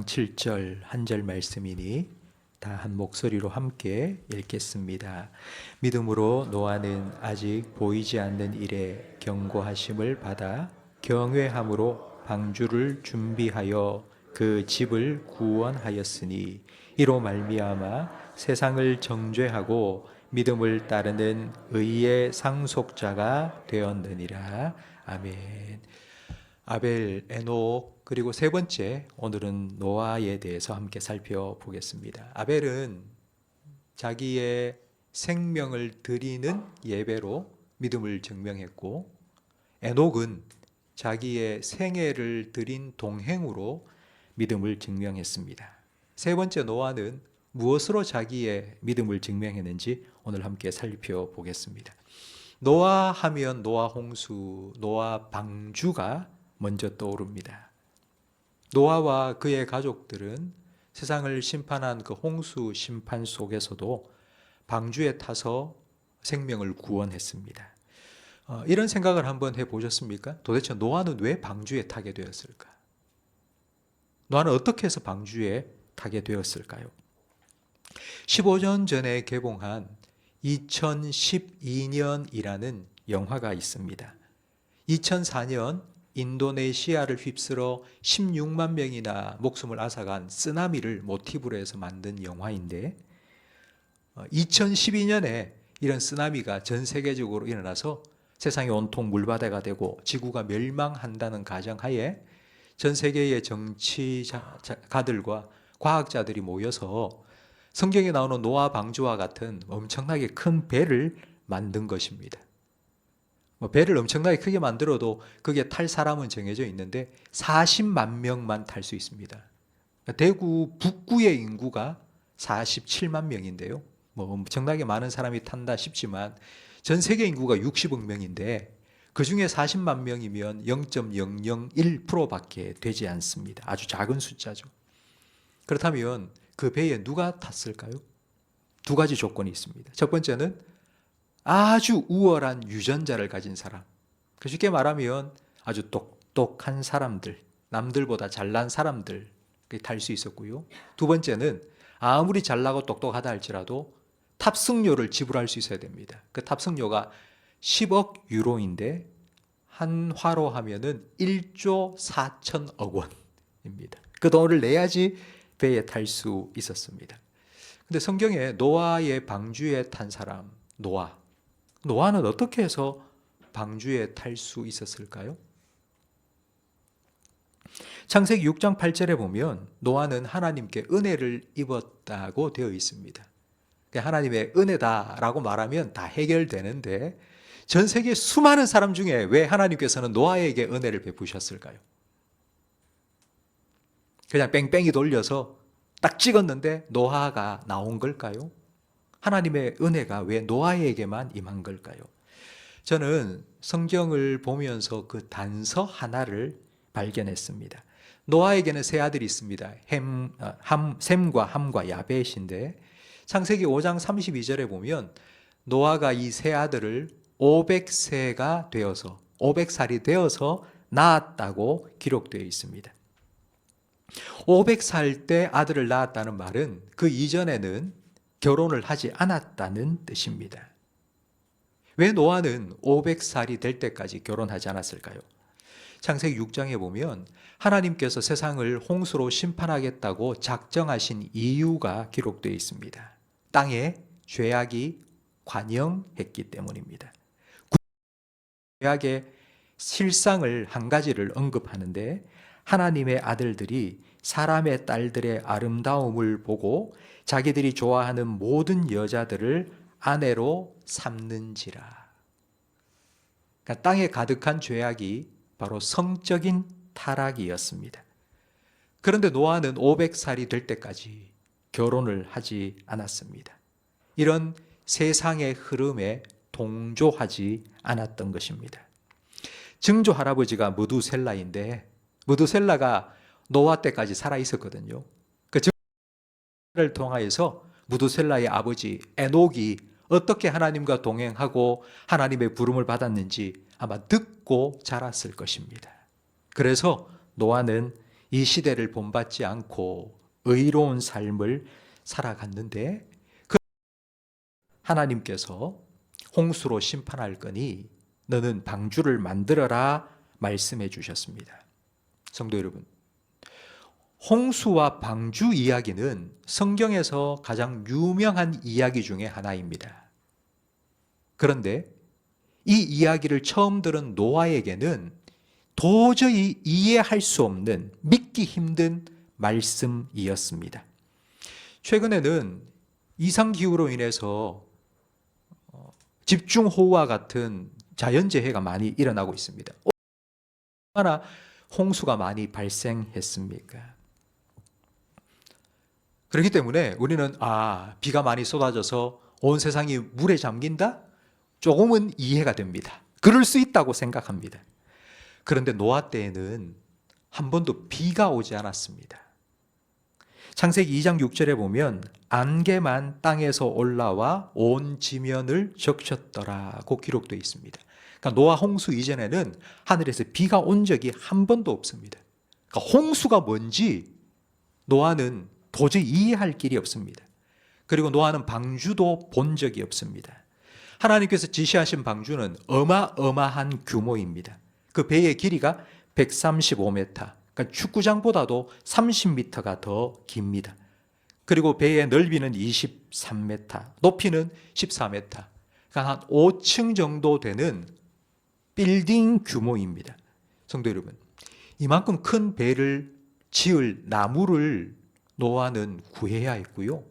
7절 한 절 말씀이니 다 한 목소리로 함께 읽겠습니다. 믿음으로 노아는 아직 보이지 않는 일에 경고하심을 받아 경외함으로 방주를 준비하여 그 집을 구원하였으니 이로 말미암아 세상을 정죄하고 믿음을 따르는 의의 상속자가 되었느니라. 아멘. 아벨, 에녹, 그리고 세 번째, 오늘은 노아에 대해서 함께 살펴보겠습니다. 아벨은 자기의 생명을 드리는 예배로 믿음을 증명했고, 에녹은 자기의 생애를 드린 동행으로 믿음을 증명했습니다. 세 번째 노아는 무엇으로 자기의 믿음을 증명했는지 오늘 함께 살펴보겠습니다. 노아 하면 노아 홍수, 노아 방주가 먼저 떠오릅니다. 노아와 그의 가족들은 세상을 심판한 그 홍수 심판 속에서도 방주에 타서 생명을 구원했습니다. 어, 이런 생각을 한번 해보셨습니까? 도대체 노아는 왜 방주에 타게 되었을까? 노아는 어떻게 해서 방주에 타게 되었을까요? 15년 전에 개봉한 2012년이라는 영화가 있습니다. 2004년 인도네시아를 휩쓸어 16만 명이나 목숨을 앗아간 쓰나미를 모티브로 해서 만든 영화인데 2012년에 이런 쓰나미가 전 세계적으로 일어나서 세상이 온통 물바다가 되고 지구가 멸망한다는 가정하에 전 세계의 정치가들과 과학자들이 모여서 성경에 나오는 노아 방주와 같은 엄청나게 큰 배를 만든 것입니다. 뭐 배를 엄청나게 크게 만들어도 그게 탈 사람은 정해져 있는데 40만 명만 탈 수 있습니다. 대구 북구의 인구가 47만 명인데요. 뭐 엄청나게 많은 사람이 탄다 싶지만 전 세계 인구가 60억 명인데 그 중에 40만 명이면 0.001%밖에 되지 않습니다. 아주 작은 숫자죠. 그렇다면 그 배에 누가 탔을까요? 두 가지 조건이 있습니다. 첫 번째는 아주 우월한 유전자를 가진 사람. 그 쉽게 말하면 아주 똑똑한 사람들, 남들보다 잘난 사람들 탈 수 있었고요. 두 번째는 아무리 잘나고 똑똑하다 할지라도 탑승료를 지불할 수 있어야 됩니다. 그 탑승료가 10억 유로인데 한화로 하면은 1조 4천억 원입니다. 그 돈을 내야지 배에 탈 수 있었습니다. 근데 성경에 노아의 방주에 탄 사람 노아 노아는 어떻게 해서 방주에 탈 수 있었을까요? 창세기 6장 8절에 보면 노아는 하나님께 은혜를 입었다고 되어 있습니다. 하나님의 은혜다라고 말하면 다 해결되는데 전 세계 수많은 사람 중에 왜 하나님께서는 노아에게 은혜를 베푸셨을까요? 그냥 뺑뺑이 돌려서 딱 찍었는데 노아가 나온 걸까요? 하나님의 은혜가 왜 노아에게만 임한 걸까요? 저는 성경을 보면서 그 단서 하나를 발견했습니다. 노아에게는 세 아들이 있습니다. 햄, 어, 함, 셈과 함과 야벳인데 창세기 5장 32절에 보면 노아가 이 세 아들을 500세가 되어서 500살이 되어서 낳았다고 기록되어 있습니다. 500살 때 아들을 낳았다는 말은 그 이전에는 결혼을 하지 않았다는 뜻입니다. 왜 노아는 500살이 될 때까지 결혼하지 않았을까요? 창세기 6장에 보면 하나님께서 세상을 홍수로 심판하겠다고 작정하신 이유가 기록되어 있습니다. 땅에 죄악이 관영했기 때문입니다. 죄악의 실상을 한 가지를 언급하는데 하나님의 아들들이 사람의 딸들의 아름다움을 보고 자기들이 좋아하는 모든 여자들을 아내로 삼는지라. 그러니까 땅에 가득한 죄악이 바로 성적인 타락이었습니다. 그런데 노아는 500살이 될 때까지 결혼을 하지 않았습니다. 이런 세상의 흐름에 동조하지 않았던 것입니다. 증조 할아버지가 무두셀라인데 무두셀라가 노아 때까지 살아 있었거든요. 그 증조를 통하여서 무두셀라의 아버지 에녹이 어떻게 하나님과 동행하고 하나님의 부름을 받았는지 아마 듣고 자랐을 것입니다. 그래서 노아는 이 시대를 본받지 않고 의로운 삶을 살아갔는데 그 하나님께서 홍수로 심판할 거니 너는 방주를 만들어라 말씀해 주셨습니다. 성도 여러분, 홍수와 방주 이야기는 성경에서 가장 유명한 이야기 중에 하나입니다. 그런데 이 이야기를 처음 들은 노아에게는 도저히 이해할 수 없는 믿기 힘든 말씀이었습니다. 최근에는 이상기후로 인해서 어, 집중호우와 같은 자연재해가 많이 일어나고 있습니다. 얼마나 홍수가 많이 발생했습니까? 그렇기 때문에 우리는 아, 비가 많이 쏟아져서 온 세상이 물에 잠긴다? 조금은 이해가 됩니다. 그럴 수 있다고 생각합니다. 그런데 노아 때에는 한 번도 비가 오지 않았습니다. 창세기 2장 6절에 보면 안개만 땅에서 올라와 온 지면을 적셨더라고 기록되어 있습니다. 그러니까 노아 홍수 이전에는 하늘에서 비가 온 적이 한 번도 없습니다. 그러니까 홍수가 뭔지 노아는 도저히 이해할 길이 없습니다. 그리고 노아는 방주도 본 적이 없습니다. 하나님께서 지시하신 방주는 어마어마한 규모입니다. 그 배의 길이가 135m, 그러니까 축구장보다도 30m가 더 깁니다. 그리고 배의 넓이는 23m, 높이는 14m, 그러니까 한 5층 정도 되는 빌딩 규모입니다. 성도 여러분, 이만큼 큰 배를 지을 나무를 노아는 구해야 했고요.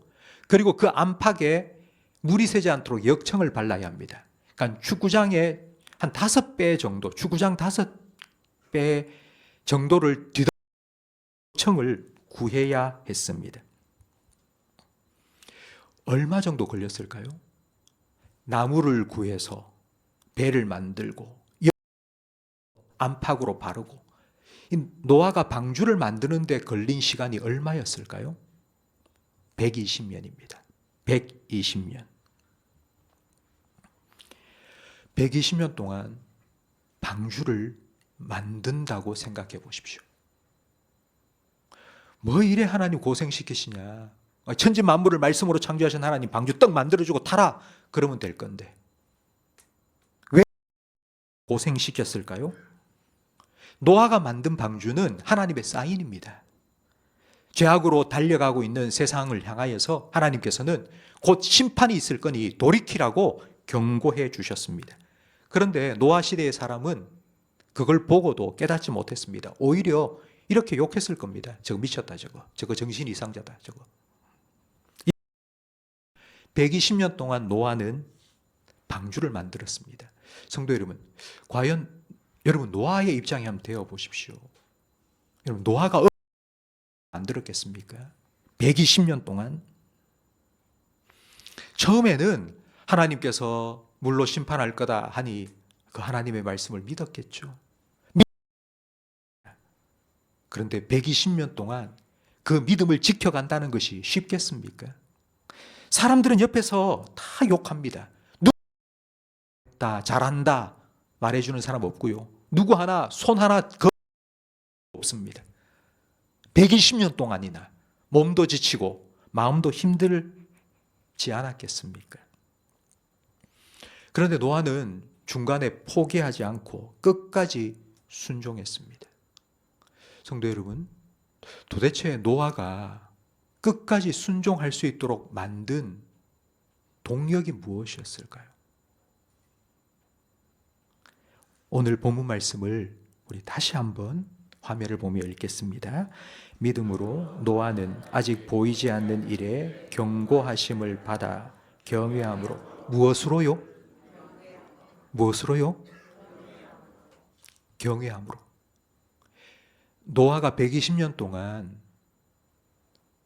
그리고 그 안팎에 물이 새지 않도록 역청을 발라야 합니다. 그러니까 축구장의 한 다섯 배 정도, 축구장 다섯 배 정도를 뒤덮 청을 구해야 했습니다. 얼마 정도 걸렸을까요? 나무를 구해서 배를 만들고 안팎으로 바르고 이 노아가 방주를 만드는데 걸린 시간이 얼마였을까요? 120년입니다. 120년. 120년 동안 방주를 만든다고 생각해 보십시오. 뭐 이래 하나님 고생시키시냐. 천지 만물을 말씀으로 창조하신 하나님 방주 떡 만들어주고 타라. 그러면 될 건데. 왜 고생시켰을까요? 노아가 만든 방주는 하나님의 사인입니다. 죄악으로 달려가고 있는 세상을 향하여서 하나님께서는 곧 심판이 있을 거니 돌이키라고 경고해 주셨습니다. 그런데 노아 시대의 사람은 그걸 보고도 깨닫지 못했습니다. 오히려 이렇게 욕했을 겁니다. 저거 미쳤다, 저거. 저거 정신 이상자다, 저거. 120년 동안 노아는 방주를 만들었습니다. 성도 여러분, 과연 여러분 노아의 입장에 한번 되어 보십시오. 여러분 노아가 만들었겠습니까? 120년 동안 처음에는 하나님께서 물로 심판할 거다 하니 그 하나님의 말씀을 믿었겠죠. 그런데 120년 동안 그 믿음을 지켜간다는 것이 쉽겠습니까? 사람들은 옆에서 다 욕합니다. 누다 잘한다 말해주는 사람 없고요. 누구 하나 손 하나 거 없습니다. 120년 동안이나 몸도 지치고 마음도 힘들지 않았겠습니까? 그런데 노아는 중간에 포기하지 않고 끝까지 순종했습니다. 성도 여러분, 도대체 노아가 끝까지 순종할 수 있도록 만든 동력이 무엇이었을까요? 오늘 본문 말씀을 우리 다시 한번 화면을 보며 읽겠습니다. 믿음으로 노아는 아직 보이지 않는 일에 경고하심을 받아 경외함으로 무엇으로요? 무엇으로요? 경외함으로. 노아가 120년 동안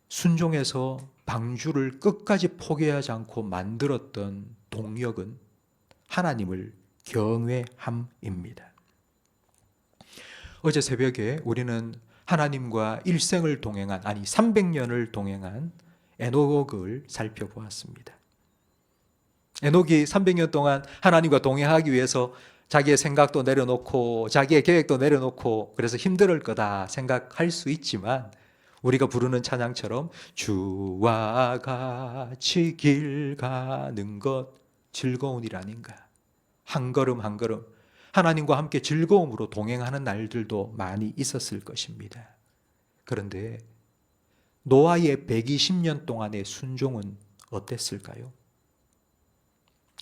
순종해서 방주를 끝까지 포기하지 않고 만들었던 동력은 하나님을 경외함입니다. 어제 새벽에 우리는 하나님과 일생을 동행한 아니 300년을 동행한 에녹을 살펴보았습니다. 에녹이 300년 동안 하나님과 동행하기 위해서 자기의 생각도 내려놓고 자기의 계획도 내려놓고 그래서 힘들 거다 생각할 수 있지만 우리가 부르는 찬양처럼 주와 같이 길 가는 것 즐거운 일 아닌가. 한 걸음 한 걸음 하나님과 함께 즐거움으로 동행하는 날들도 많이 있었을 것입니다. 그런데 노아의 120년 동안의 순종은 어땠을까요?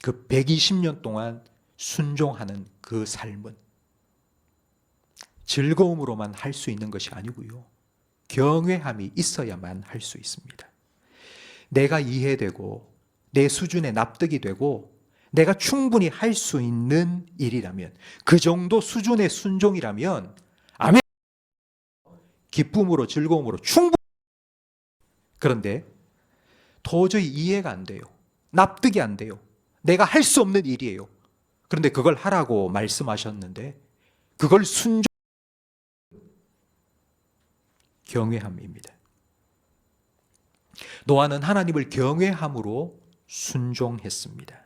그 120년 동안 순종하는 그 삶은 즐거움으로만 할 수 있는 것이 아니고요. 경외함이 있어야만 할 수 있습니다. 내가 이해되고 내 수준에 납득이 되고 내가 충분히 할 수 있는 일이라면 그 정도 수준의 순종이라면 아멘 기쁨으로 즐거움으로 충분 그런데 도저히 이해가 안 돼요. 납득이 안 돼요. 내가 할 수 없는 일이에요. 그런데 그걸 하라고 말씀하셨는데 그걸 순종 경외함입니다. 노아는 하나님을 경외함으로 순종했습니다.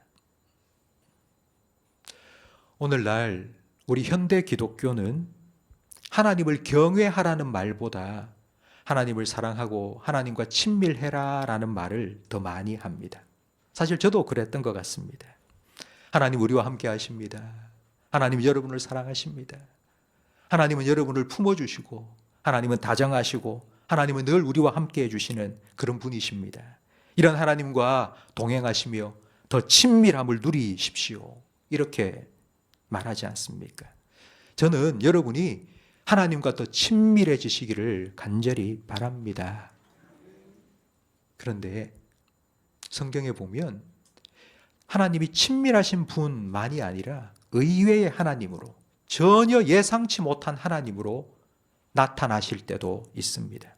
오늘날 우리 현대 기독교는 하나님을 경외하라는 말보다 하나님을 사랑하고 하나님과 친밀해라 라는 말을 더 많이 합니다. 사실 저도 그랬던 것 같습니다. 하나님 우리와 함께 하십니다. 하나님 여러분을 사랑하십니다. 하나님은 여러분을 품어주시고 하나님은 다정하시고 하나님은 늘 우리와 함께 해주시는 그런 분이십니다. 이런 하나님과 동행하시며 더 친밀함을 누리십시오. 이렇게 말하지 않습니까? 저는 여러분이 하나님과 더 친밀해지시기를 간절히 바랍니다. 그런데 성경에 보면 하나님이 친밀하신 분만이 아니라 의외의 하나님으로 전혀 예상치 못한 하나님으로 나타나실 때도 있습니다.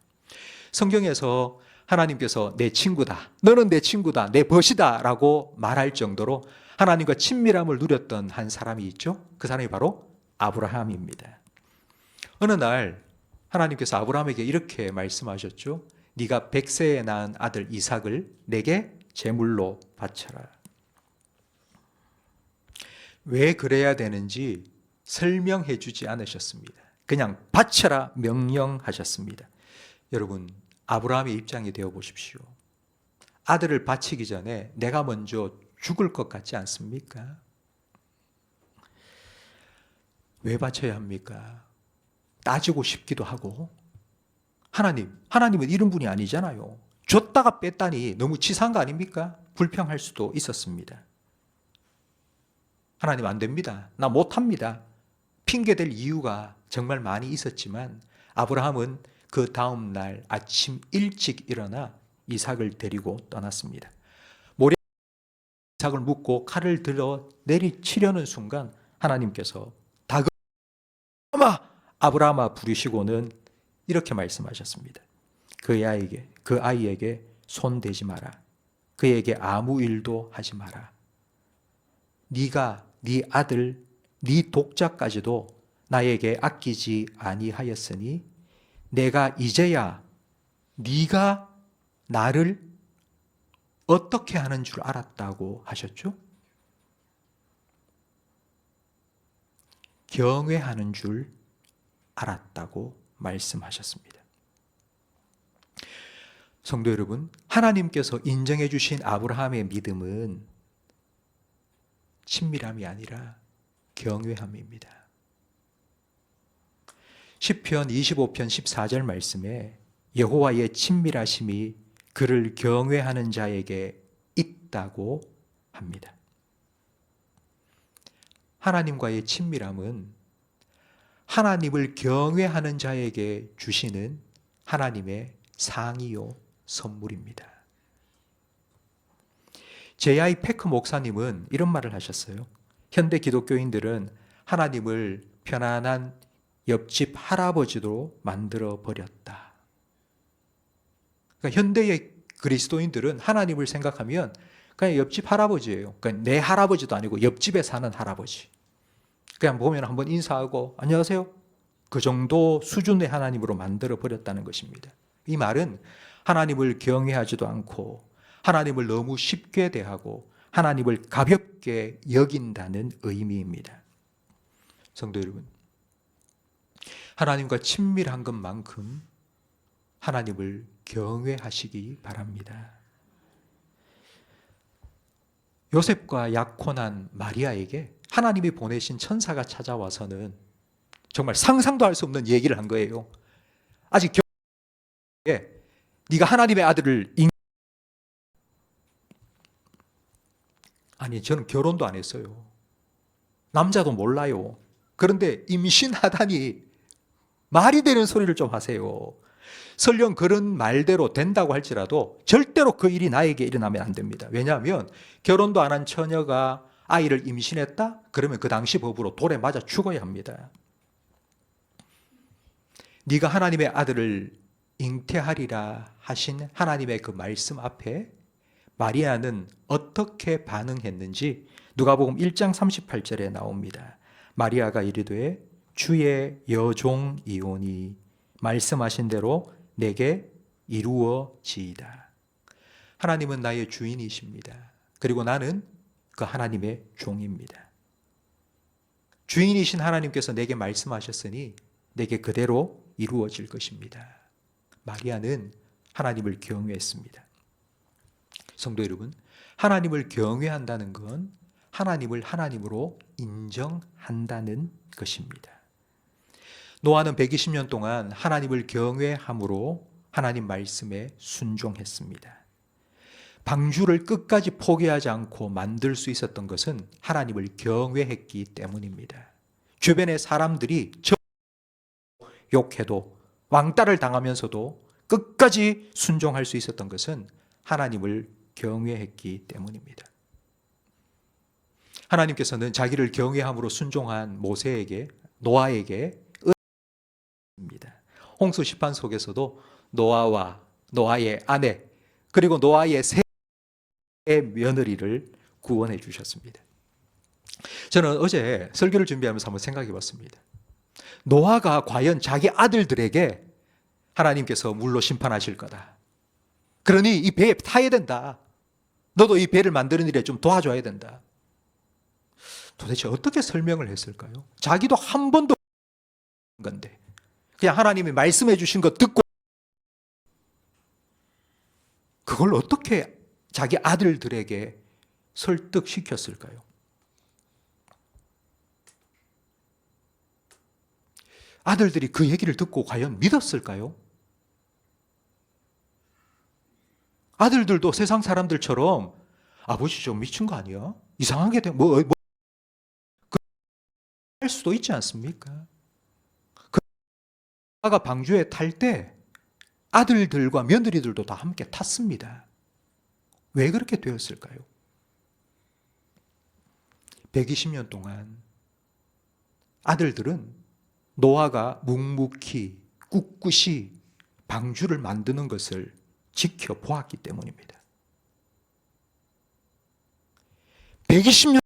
성경에서 하나님께서 내 친구다, 너는 내 친구다, 내 벗이다 라고 말할 정도로 하나님과 친밀함을 누렸던 한 사람이 있죠. 그 사람이 바로 아브라함입니다. 어느 날 하나님께서 아브라함에게 이렇게 말씀하셨죠. 네가 백세에 낳은 아들 이삭을 내게 제물로 바쳐라. 왜 그래야 되는지 설명해 주지 않으셨습니다. 그냥 바쳐라 명령하셨습니다. 여러분, 아브라함의 입장이 되어 보십시오. 아들을 바치기 전에 내가 먼저 죽을 것 같지 않습니까? 왜 바쳐야 합니까? 따지고 싶기도 하고. 하나님, 하나님은 이런 분이 아니잖아요. 줬다가 뺐다니 너무 치사한 거 아닙니까? 불평할 수도 있었습니다. 하나님 안 됩니다. 나 못합니다. 핑계댈 이유가 정말 많이 있었지만 아브라함은 그 다음 날 아침 일찍 일어나 이삭을 데리고 떠났습니다. 이삭을 묶고 칼을 들어 내리치려는 순간 하나님께서 다그마 아브라함아 부르시고는 이렇게 말씀하셨습니다. 그 아이에게 그 아이에게 손 대지 마라. 그에게 아무 일도 하지 마라. 네가 네 아들 네 독자까지도 나에게 아끼지 아니하였으니 내가 이제야 네가 나를 어떻게 하는 줄 알았다고 하셨죠? 경외하는 줄 알았다고 말씀하셨습니다. 성도 여러분, 하나님께서 인정해 주신 아브라함의 믿음은 친밀함이 아니라 경외함입니다. 시편 25편 14절 말씀에 여호와의 친밀하심이 그를 경외하는 자에게 있다고 합니다. 하나님과의 친밀함은 하나님을 경외하는 자에게 주시는 하나님의 상이요 선물입니다. 제아이 페크 목사님은 이런 말을 하셨어요. 현대 기독교인들은 하나님을 편안한 옆집 할아버지로 만들어 버렸다. 그러니까 현대의 그리스도인들은 하나님을 생각하면 그냥 옆집 할아버지예요. 그러니까 내 할아버지도 아니고 옆집에 사는 할아버지. 그냥 보면 한번 인사하고 안녕하세요. 그 정도 수준의 하나님으로 만들어 버렸다는 것입니다. 이 말은 하나님을 경외하지도 않고 하나님을 너무 쉽게 대하고 하나님을 가볍게 여긴다는 의미입니다. 성도 여러분, 하나님과 친밀한 것만큼 하나님을 경외하시기 바랍니다. 요셉과 약혼한 마리아에게 하나님이 보내신 천사가 찾아와서는 정말 상상도 할 수 없는 얘기를 한 거예요. 아직 결 네가 하나님의 아들을 인... 아니 저는 결혼도 안 했어요. 남자도 몰라요. 그런데 임신하다니 말이 되는 소리를 좀 하세요. 설령 그런 말대로 된다고 할지라도 절대로 그 일이 나에게 일어나면 안 됩니다. 왜냐하면 결혼도 안 한 처녀가 아이를 임신했다? 그러면 그 당시 법으로 돌에 맞아 죽어야 합니다. 네가 하나님의 아들을 잉태하리라 하신 하나님의 그 말씀 앞에 마리아는 어떻게 반응했는지 누가복음 1장 38절에 나옵니다. 마리아가 이르되 주의 여종이오니 말씀하신 대로 내게 이루어지이다. 하나님은 나의 주인이십니다. 그리고 나는 그 하나님의 종입니다. 주인이신 하나님께서 내게 말씀하셨으니 내게 그대로 이루어질 것입니다. 마리아는 하나님을 경외했습니다. 성도 여러분, 하나님을 경외한다는 건 하나님을 하나님으로 인정한다는 것입니다. 노아는 120년 동안 하나님을 경외함으로 하나님 말씀에 순종했습니다. 방주를 끝까지 포기하지 않고 만들 수 있었던 것은 하나님을 경외했기 때문입니다. 주변의 사람들이 저 욕해도 왕따를 당하면서도 끝까지 순종할 수 있었던 것은 하나님을 경외했기 때문입니다. 하나님께서는 자기를 경외함으로 순종한 모세에게 노아에게. 홍수 시판 속에서도 노아와 노아의 아내 그리고 노아의 세 며느리를 구원해 주셨습니다. 저는 어제 설교를 준비하면서 한번 생각해 봤습니다. 노아가 과연 자기 아들들에게 하나님께서 물로 심판하실 거다. 그러니 이 배에 타야 된다. 너도 이 배를 만드는 일에 좀 도와줘야 된다. 도대체 어떻게 설명을 했을까요? 자기도 한 번도 건데 그냥 하나님이 말씀해 주신 거 듣고 그걸 어떻게 자기 아들들에게 설득시켰을까요? 아들들이 그 얘기를 듣고 과연 믿었을까요? 아들들도 세상 사람들처럼 아버지 좀 미친 거 아니야? 이상하게 돼. 뭐, 뭐, 그, 할 수도 있지 않습니까? 가 방주에 탈 때 아들들과 며느리들도 다 함께 탔습니다. 왜 그렇게 되었을까요? 120년 동안 아들들은 노아가 묵묵히 꿋꿋이 방주를 만드는 것을 지켜보았기 때문입니다. 120년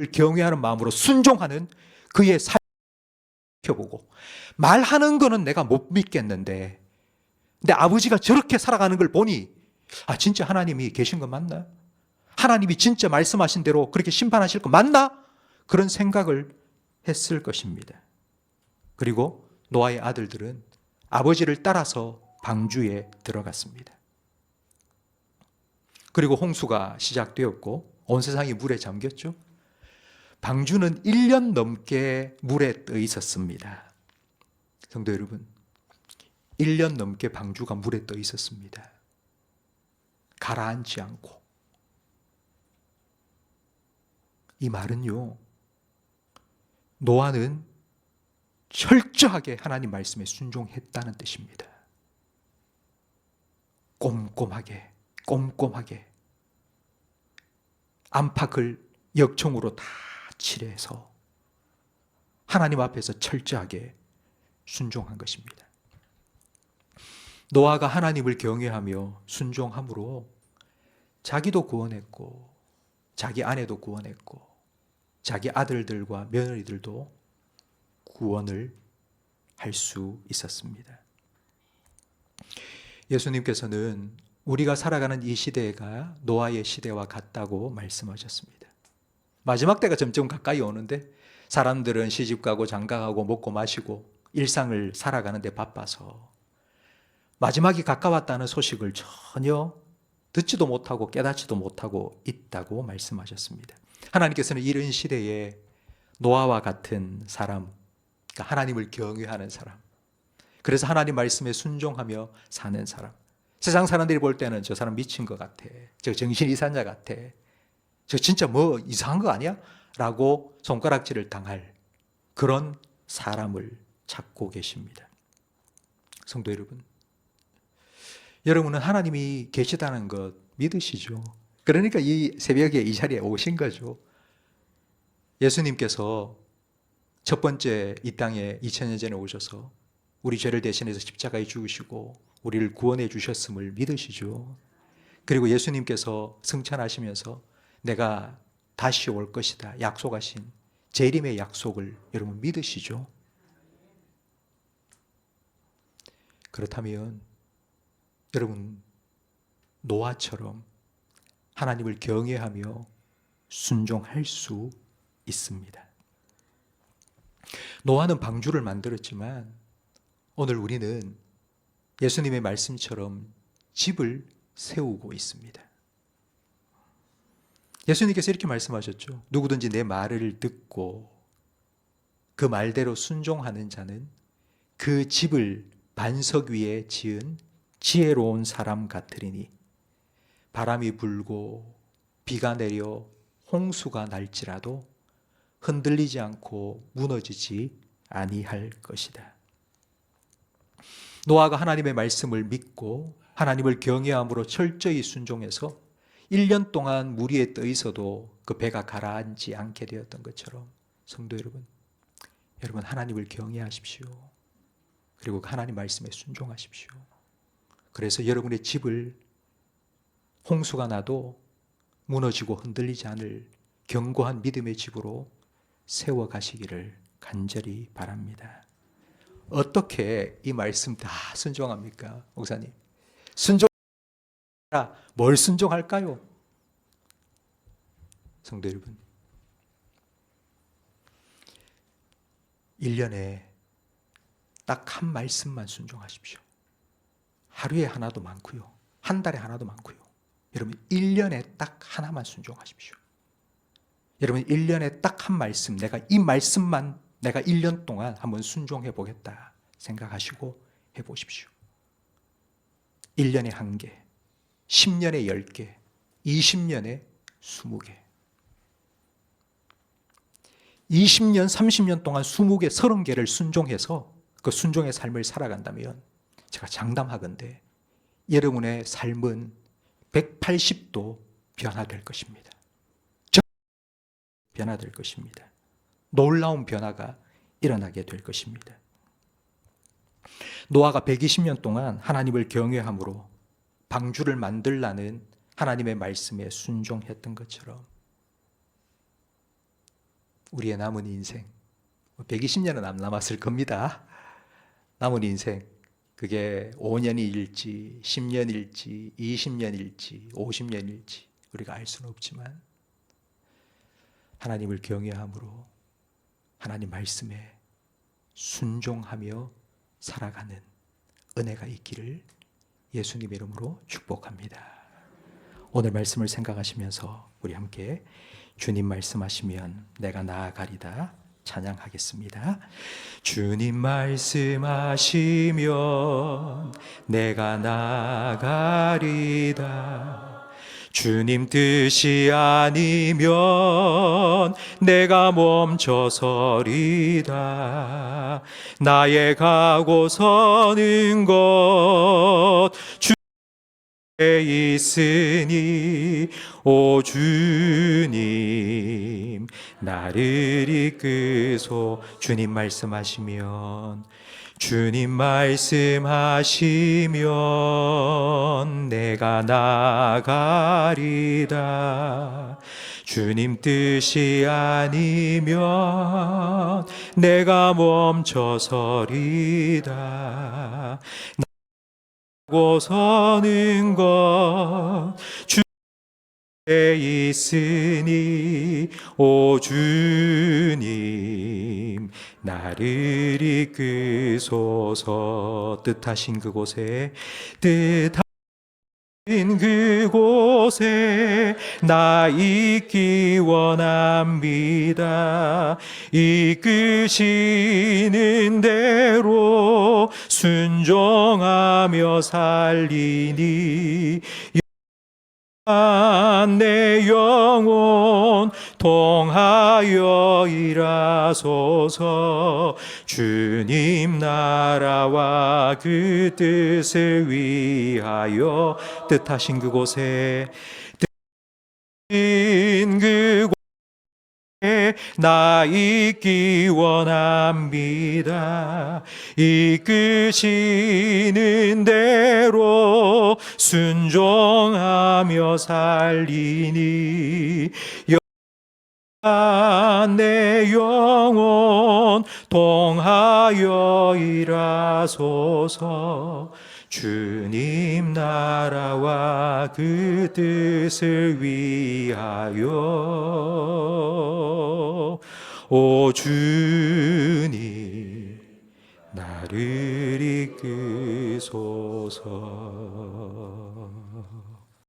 을 경외하는 마음으로 순종하는 그의 삶을 지켜보고 말하는 거는 내가 못 믿겠는데 근데 아버지가 저렇게 살아가는 걸 보니 아 진짜 하나님이 계신 거 맞나? 하나님이 진짜 말씀하신 대로 그렇게 심판하실 거 맞나? 그런 생각을 했을 것입니다. 그리고 노아의 아들들은 아버지를 따라서 방주에 들어갔습니다. 그리고 홍수가 시작되었고 온 세상이 물에 잠겼죠. 방주는 1년 넘게 물에 떠 있었습니다. 성도 여러분, 1년 넘게 방주가 물에 떠 있었습니다. 가라앉지 않고. 이 말은요, 노아는 철저하게 하나님 말씀에 순종했다는 뜻입니다. 꼼꼼하게, 꼼꼼하게 안팎을 역청으로 다 칠해서 하나님 앞에서 철저하게 순종한 것입니다. 노아가 하나님을 경외하며 순종함으로 자기도 구원했고 자기 아내도 구원했고 자기 아들들과 며느리들도 구원을 할 수 있었습니다. 예수님께서는 우리가 살아가는 이 시대가 노아의 시대와 같다고 말씀하셨습니다. 마지막 때가 점점 가까이 오는데 사람들은 시집 가고 장가 가고 먹고 마시고 일상을 살아가는데 바빠서 마지막이 가까웠다는 소식을 전혀 듣지도 못하고 깨닫지도 못하고 있다고 말씀하셨습니다. 하나님께서는 이런 시대에 노아와 같은 사람, 그러니까 하나님을 경외하는 사람, 그래서 하나님 말씀에 순종하며 사는 사람. 세상 사람들이 볼 때는 저 사람 미친 것 같아. 저 정신 이산자 같아. 저 진짜 뭐 이상한 거 아니야? 라고 손가락질을 당할 그런 사람을 찾고 계십니다. 성도 여러분. 여러분은 하나님이 계시다는 것 믿으시죠? 그러니까 이 새벽에 이 자리에 오신 거죠. 예수님께서 첫 번째 이 땅에 2000년 전에 오셔서 우리 죄를 대신해서 십자가에 죽으시고 우리를 구원해 주셨음을 믿으시죠. 그리고 예수님께서 승천하시면서 내가 다시 올 것이다 약속하신 재림의 약속을 여러분 믿으시죠? 그렇다면 여러분 노아처럼 하나님을 경외하며 순종할 수 있습니다. 노아는 방주를 만들었지만 오늘 우리는 예수님의 말씀처럼 집을 세우고 있습니다. 예수님께서 이렇게 말씀하셨죠. 누구든지 내 말을 듣고 그 말대로 순종하는 자는 그 집을 반석 위에 지은 지혜로운 사람 같으리니 바람이 불고 비가 내려 홍수가 날지라도 흔들리지 않고 무너지지 아니할 것이다. 노아가 하나님의 말씀을 믿고 하나님을 경외함으로 철저히 순종해서 1년 동안 물 위에 떠 있어도 그 배가 가라앉지 않게 되었던 것처럼 성도 여러분, 여러분 하나님을 경외하십시오. 그리고 그 하나님 말씀에 순종하십시오. 그래서 여러분의 집을 홍수가 나도 무너지고 흔들리지 않을 견고한 믿음의 집으로 세워 가시기를 간절히 바랍니다. 어떻게 이 말씀 다 순종합니까? 목사님. 순종 뭘 순종할까요? 성도 여러분. 1년에 딱 한 말씀만 순종하십시오. 하루에 하나도 많고요. 한 달에 하나도 많고요. 여러분 1년에 딱 하나만 순종하십시오. 여러분 1년에 딱 한 말씀 내가 이 말씀만 내가 1년 동안 한번 순종해 보겠다 생각하시고 해 보십시오. 1년에 한 개, 10년에 10개, 20년에 20개. 20년, 30년 동안 20개, 30개를 순종해서 그 순종의 삶을 살아간다면 제가 장담하건대 여러분의 삶은 180도 변화될 것입니다. 변화될 것입니다. 놀라운 변화가 일어나게 될 것입니다. 노아가 120년 동안 하나님을 경외함으로 방주를 만들라는 하나님의 말씀에 순종했던 것처럼 우리의 남은 인생 120년은 안 남았을 겁니다. 남은 인생 그게 5년일지 10년일지 20년일지 50년일지 우리가 알 수는 없지만 하나님을 경외함으로 하나님 말씀에 순종하며 살아가는 은혜가 있기를 예수님 이름으로 축복합니다. 오늘 말씀을 생각하시면서 우리 함께 주님 말씀하시면 내가 나아가리다 찬양하겠습니다. 주님 말씀하시면 내가 나아가리다. 주님 뜻이 아니면 내가 멈춰서리다. 나의 가고 서는 것 주에 있으니 오 주님 나를 이끄소 주님 말씀하시면 주님 말씀하시면 내가 나가리다. 주님 뜻이 아니면 내가 멈춰서리다. 나고 서는 것에 있으니 오 주님 나를 이끄소서. 뜻하신 그곳에 뜻하신 그곳에 나 있기 원합니다. 이끄시는 대로 순종하며 살리니 내 영혼 통하여 일하소서. 주님 나라와 그 뜻을 위하여 뜻하신 그곳에 나 있기 원합니다. 이끄시는 대로 순종하며 살리니 내 영혼 동하여 일하소서 주님 나라와 그 뜻을 위하여. 오 주님 나를 이끄소서